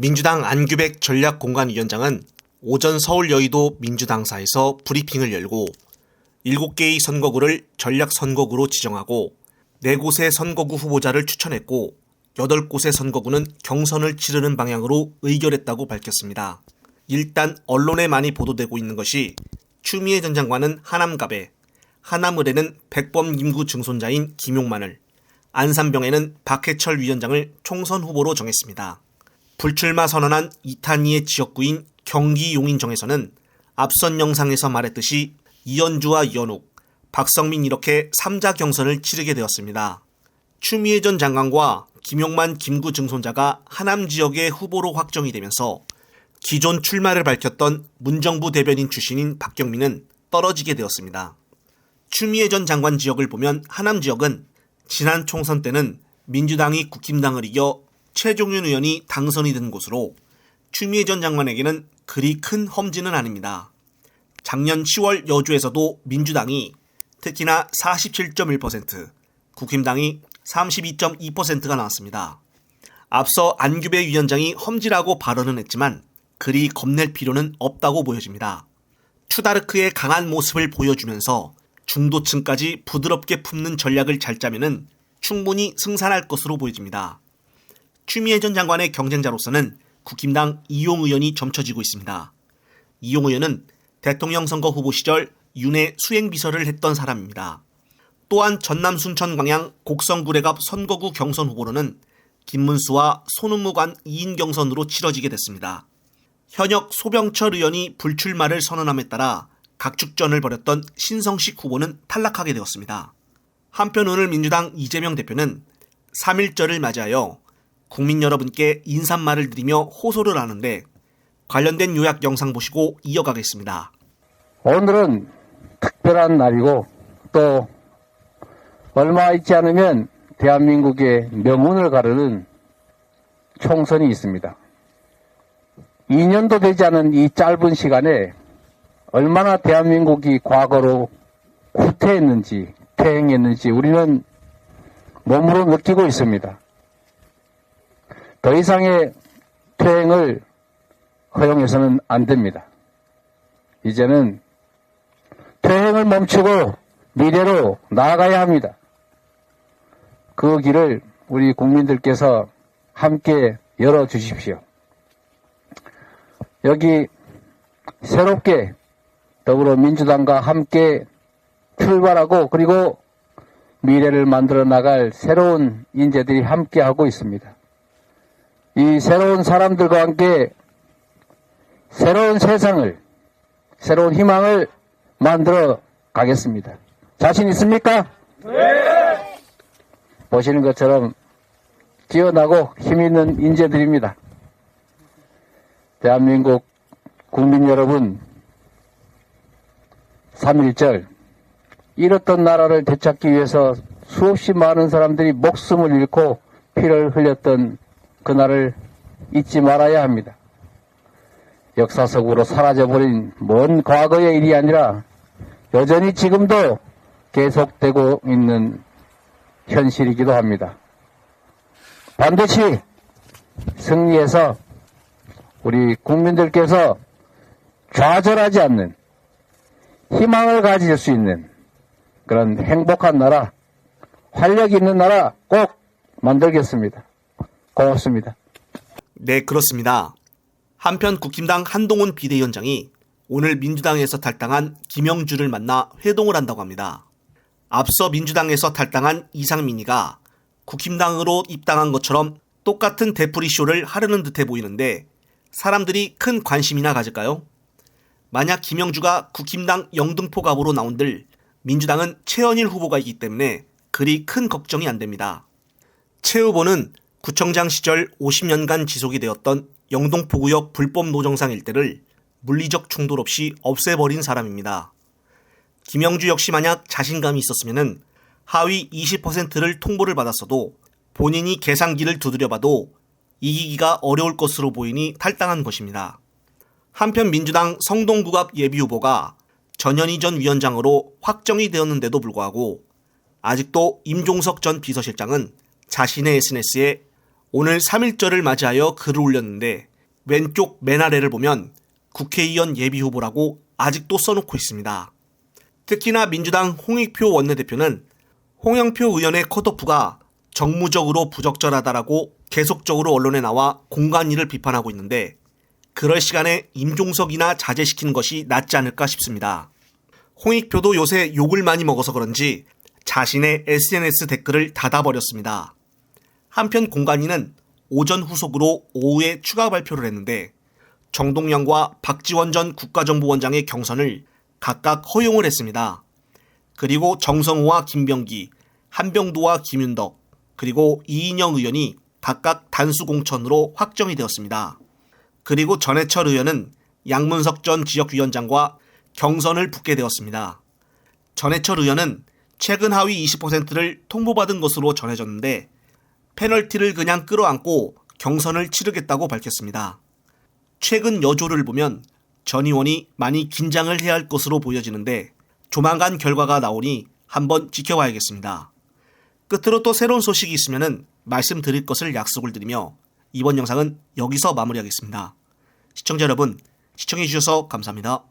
민주당 안규백 전략공관위원장은 오전 서울 여의도 민주당사에서 브리핑을 열고 7개의 선거구를 전략선거구로 지정하고 4곳의 선거구 후보자를 추천했고 8곳의 선거구는 경선을 치르는 방향으로 의결했다고 밝혔습니다. 일단 언론에 많이 보도되고 있는 것이 추미애 전 장관은 하남갑에, 하남을에는 백범 김구 증손자인 김용만을, 안산병에는 박해철 위원장을 총선 후보로 정했습니다. 불출마 선언한 이탄희의 지역구인 경기 용인정에서는 앞선 영상에서 말했듯이 이현주와 이현욱, 박성민 이렇게 3자 경선을 치르게 되었습니다. 추미애 전 장관과 김용만 김구 증손자가 하남 지역의 후보로 확정이 되면서 기존 출마를 밝혔던 문정부 대변인 출신인 박경민은 떨어지게 되었습니다. 추미애 전 장관 지역을 보면 하남 지역은 지난 총선 때는 민주당이 국힘당을 이겨 최종윤 의원이 당선이 된 곳으로 추미애 전 장관에게는 그리 큰 험지는 아닙니다. 작년 10월 여주에서도 민주당이 특히나 47.1%, 국힘당이 32.2%가 나왔습니다. 앞서 안규배 위원장이 험지라고 발언은 했지만 그리 겁낼 필요는 없다고 보여집니다. 추다르크의 강한 모습을 보여주면서 중도층까지 부드럽게 품는 전략을 잘 짜면은 충분히 승산할 것으로 보여집니다. 추미애 전 장관의 경쟁자로서는 국힘당 이용 의원이 점쳐지고 있습니다. 이용 의원은 대통령 선거 후보 시절 윤회 수행비서를 했던 사람입니다. 또한 전남 순천 광양 곡성구례갑 선거구 경선 후보로는 김문수와 손은무 관 2인 경선으로 치러지게 됐습니다. 현역 소병철 의원이 불출마를 선언함에 따라 각축전을 벌였던 신성식 후보는 탈락하게 되었습니다. 한편 오늘 민주당 이재명 대표는 3.1절을 맞이하여 국민 여러분께 인사말을 드리며 호소를 하는데 관련된 요약 영상 보시고 이어가겠습니다. 오늘은 특별한 날이고 또 얼마 있지 않으면 대한민국의 명운을 가르는 총선이 있습니다. 2년도 되지 않은 이 짧은 시간에 얼마나 대한민국이 과거로 후퇴했는지 퇴행했는지 우리는 몸으로 느끼고 있습니다. 더 이상의 퇴행을 허용해서는 안 됩니다. 이제는 퇴행을 멈추고 미래로 나아가야 합니다. 그 길을 우리 국민들께서 함께 열어주십시오. 여기 새롭게 더불어민주당과 함께 출발하고 그리고 미래를 만들어 나갈 새로운 인재들이 함께하고 있습니다. 이 새로운 사람들과 함께 새로운 세상을, 새로운 희망을 만들어 가겠습니다. 자신 있습니까? 네! 보시는 것처럼 뛰어나고 힘 있는 인재들입니다. 대한민국 국민 여러분, 3.1절, 잃었던 나라를 되찾기 위해서 수없이 많은 사람들이 목숨을 잃고 피를 흘렸던 그날을 잊지 말아야 합니다. 역사 속으로 사라져버린 먼 과거의 일이 아니라 여전히 지금도 계속되고 있는 현실이기도 합니다. 반드시 승리해서 우리 국민들께서 좌절하지 않는 희망을 가질 수 있는 그런 행복한 나라, 활력 있는 나라 꼭 만들겠습니다. 고맙습니다. 네, 그렇습니다. 한편 국힘당 한동훈 비대위원장이 오늘 민주당에서 탈당한 김영주를 만나 회동을 한다고 합니다. 앞서 민주당에서 탈당한 이상민이가 국힘당으로 입당한 것처럼 똑같은 되풀이쇼를 하려는 듯해 보이는데 사람들이 큰 관심이나 가질까요? 만약 김영주가 국힘당 영등포갑으로 나온들 민주당은 최현일 후보가 있기 때문에 그리 큰 걱정이 안 됩니다. 최 후보는 구청장 시절 50년간 지속이 되었던 영동포구역 불법 노정상 일대를 물리적 충돌 없이 없애버린 사람입니다. 김영주 역시 만약 자신감이 있었으면 하위 20%를 통보를 받았어도 본인이 계산기를 두드려봐도 이기기가 어려울 것으로 보이니 탈당한 것입니다. 한편 민주당 성동구갑 예비후보가 전현희 전 위원장으로 확정이 되었는데도 불구하고 아직도 임종석 전 비서실장은 자신의 SNS에 오늘 3일절을 맞이하여 글을 올렸는데 왼쪽 맨 아래를 보면 국회의원 예비 후보라고 아직도 써놓고 있습니다. 특히나 민주당 홍익표 원내대표는 홍영표 의원의 컷오프가 정무적으로 부적절하다라고 계속적으로 언론에 나와 공간위를 비판하고 있는데 그럴 시간에 임종석이나 자제시키는 것이 낫지 않을까 싶습니다. 홍익표도 요새 욕을 많이 먹어서 그런지 자신의 SNS 댓글을 닫아버렸습니다. 한편 공간위는 오전 후속으로 오후에 추가 발표를 했는데 정동영과 박지원 전 국가정보원장의 경선을 각각 허용을 했습니다. 그리고 정성호와 김병기, 한병도와 김윤덕, 그리고 이인영 의원이 각각 단수 공천으로 확정이 되었습니다. 그리고 전해철 의원은 양문석 전 지역위원장과 경선을 붙게 되었습니다. 전해철 의원은 최근 하위 20%를 통보받은 것으로 전해졌는데 페널티를 그냥 끌어안고 경선을 치르겠다고 밝혔습니다. 최근 여조를 보면 전 의원이 많이 긴장을 해야 할 것으로 보여지는데 조만간 결과가 나오니 한번 지켜봐야겠습니다. 끝으로 또 새로운 소식이 있으면 말씀드릴 것을 약속을 드리며 이번 영상은 여기서 마무리하겠습니다. 시청자 여러분, 시청해주셔서 감사합니다.